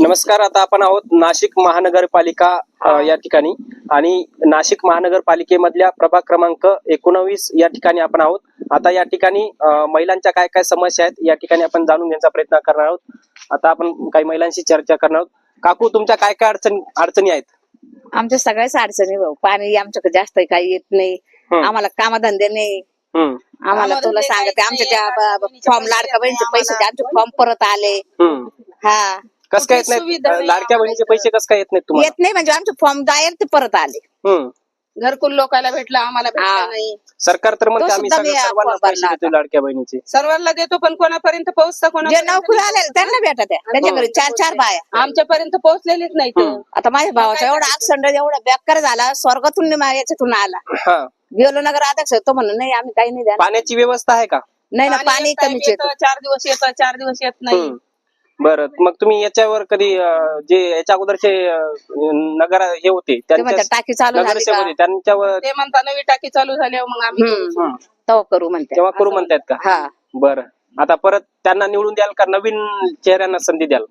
नमस्कार आता आपण आहोत नाशिक महानगरपालिका या ठिकाणी. आणि नाशिक महानगरपालिकेमधल्या प्रभाग क्रमांक एकोणवीस या ठिकाणी आपण आहोत. आता या ठिकाणी महिलांच्या काय काय समस्या आहेत या ठिकाणी आपण जाणून घेण्याचा प्रयत्न करणार आहोत. आता आपण काही महिलांशी चर्चा करणार आहोत. काकू तुमच्या काय काय अडचणी अडचणी आहेत? आमच्या सगळ्याच अडचणी भाऊ. पाणी आमच्याकडे जास्त काही येत नाही. आम्हाला कामधंदे नाही. आम्हाला तुला सांगते आमच्या त्या फॉर्म लाडका बहिणीचे पैसे आमचे फॉर्म परत आले. हा. कस काय येत नाही लाडक्या बहिणीचे पैसे कस काय येत नाहीत तुम्हाला? येत नाही म्हणजे आमचे फॉर्म जायर ते परत आले. हम्म. घरकुल लोकांना भेटला आम्हाला हा. भेटला नाही. सरकार तर म्हणते तो आम्ही सुद्धा सगळं मी सर्वांना भरला पैसे आता. देतो लाडक्या बहिणीचे. सर्वांना देतो पण कोणापर्यंत पोहोचता जे नोकरी आले त्यांना भेटत आहे. त्यांच्या घरी चार चार बाया. आमच्यापर्यंत पोहोचलेलीच नाही ते. आता माझ्या भावाचा एवढा ऍक्सिडेंट एवढा बेकार झाला स्वर्गातून मा- याच्यातून आला. हा. गेलो नगर अध्यक्ष तो म्हणून नाही आम्ही काही नाही द्या पाण्याची व्यवस्था आहे का? नाही ना पाणी कमीच येतं. येतं, चार दिवस येतं चार दिवस येत नाही. हम्म. बरं मग तुम्ही याच्यावर कधी अं, जे याच्या अगोदरचे अं, नगर हे होते ते त्यांच्या म्हणतात टाकी चालू झाली नगरसेवक का? होते त्यांच्यावर ते म्हणता नवी टाकी चालू झाल्यावर मग आम्ही हम्म. हं. तेव्हा करू म्हणते तेव्हा करू म्हणतायत का? हा. बरं. आता परत त्यांना निवडून द्याल का? नवीन चेहऱ्यांना संधी द्याल?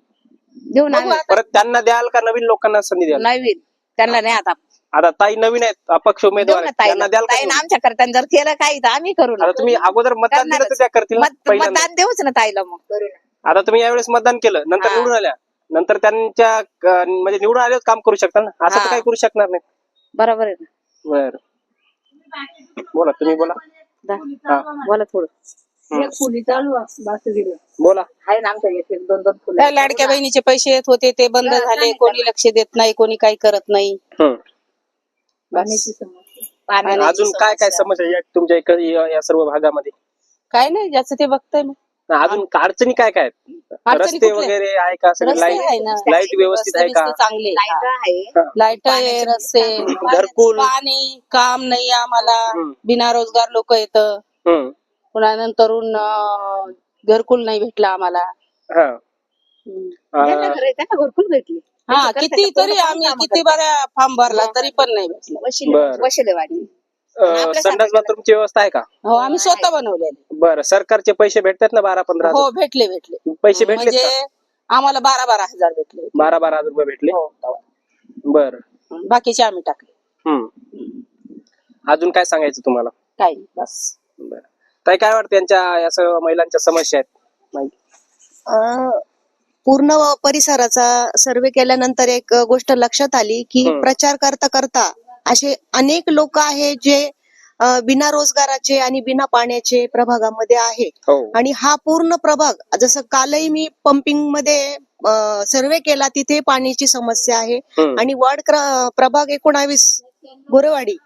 देऊ ना आम्ही. परत त्यांना द्याल का? नवीन लोकांना संधी द्याल? नवीन. त्यांना नाही आता. आता ताई नवीन आहेत अपक्ष देऊ उमेदवार ना आहेत त्यांना ताईला द्याल का ताईनं निवडून? आमच्या करता जर केलं काही तर आम्ही करू ना. आता तुम्ही अगोदर मतदान दिलं तर त्या करतील ना मत- पहिल्यांदा? मतदान देऊच ना ताईला मग. आता तुम्ही यावेळेस मतदान केलं नंतर हा. निवडून आल्या. नंतर त्यांच्या म्हणजे निवडून आल्यावर काम करू शकता ना? असं तर हा. काही करू शकणार नाही. बरोबर आहे ना. बर. बोला तुम्ही बोला. दा. हा. बोला थोडं. बोला. आहे ना आमच्या एक एक दोन दोन फुलं. त्या लाडक्या बहिणीचे पैसे येत होते ते बंद झाले. कोणी लक्ष देत नाही कोणी काही करत नाही. हं. पाणी अजून काय काय समस्या. या तुमच्या इकडे या या सर्व भागामध्ये? काय नाही ज्याचं ते बघताय ना अजून अडचणी काय काय आहेत? अडचणी रस्ते कुठल्या? वगैरे आहे का? सगळे रस्ते आहे लाइट ना. लाइट व्यवस्थित आहे का? रस्ते चांगले लाइट आहे. लाइट आहे रस्ते. घरकुल. पाणी काम नाही आम्हाला. हम्म. बिना रोजगार लोक येत. पुन्हा नंतरून अं, घरकुल नाही भेटला आम्हाला. हा. अं, भरपूर भेटली हा किती तरी आम्ही किती बऱ्या फॉर्म भरला तरी पण नाही भेटला. बरं. वशिले वाडी अं, संडास बाथरूमची व्यवस्था आहे का? हो आम्ही स्वतः बनवलेले. बरं सरकारचे पैसे भेटतात ना बारा पंधरा हो भेटले भेटले? पैसे भेटले म्हणजे आम्हाला बारा बारा हजार भेटले. बारा बारा हजार रुपये भेटले? हो तेव्हा. बर. बाकीचे आम्ही टाकले. अजून काय सांगायचं तुम्हाला? काही नाही, बस. बरं. ताई काय वाटतं यांच्या या सर्व महिलांच्या समस्या आहेत? माहिती. अ, पूर्ण परिसराचा सर्वे केल्यानंतर एक गोष्ट लक्षात आली की हम्म. प्रचार करता करता असे अनेक लोक आहेत जे बिना रोजगाराचे आणि बिना पाण्याचे प्रभागामध्ये आहे हो आणि हा पूर्ण प्रभाग जसं कालही मी पंपिंगमध्ये सर्वे केला तिथे पाण्याची समस्या आहे. आणि वार्ड प्रभाग एकोणावीस गोरेवाडी.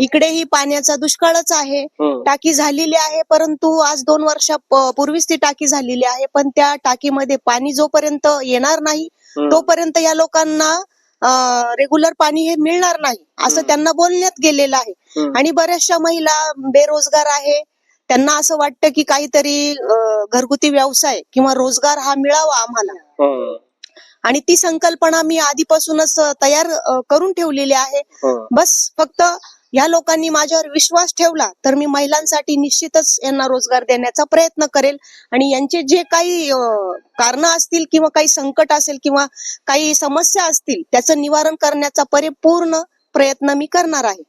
इकडेही पाण्याचा दुष्काळच आहे. टाकी झालेली आहे परंतु आज दोन वर्षा पूर्वीच ती टाकी झालेली आहे पण त्या टाकीमध्ये पाणी जोपर्यंत येणार नाही. तोपर्यंत या लोकांना रेग्युलर पाणी हे मिळणार नाही असं त्यांना बोलण्यात गेलेलं आहे. आणि बऱ्याचशा महिला बेरोजगार आहे त्यांना असं वाटतं की काहीतरी घरगुती व्यवसाय किंवा रोजगार हा मिळावा आम्हाला हम्म. आणि ती संकल्पना मी आधीपासूनच तयार करून ठेवलेली आहे हम्म. बस फक्त या लोकांनी माझ्यावर विश्वास ठेवला तर मी महिलांसाठी निश्चितच यांना रोजगार देण्याचा प्रयत्न करेल. आणि यांचे जे काही कारण असतील किंवा काही संकट असेल किंवा काही समस्या असतील त्याचं निवारण करण्याचा परिपूर्ण प्रयत्न मी करणार आहे.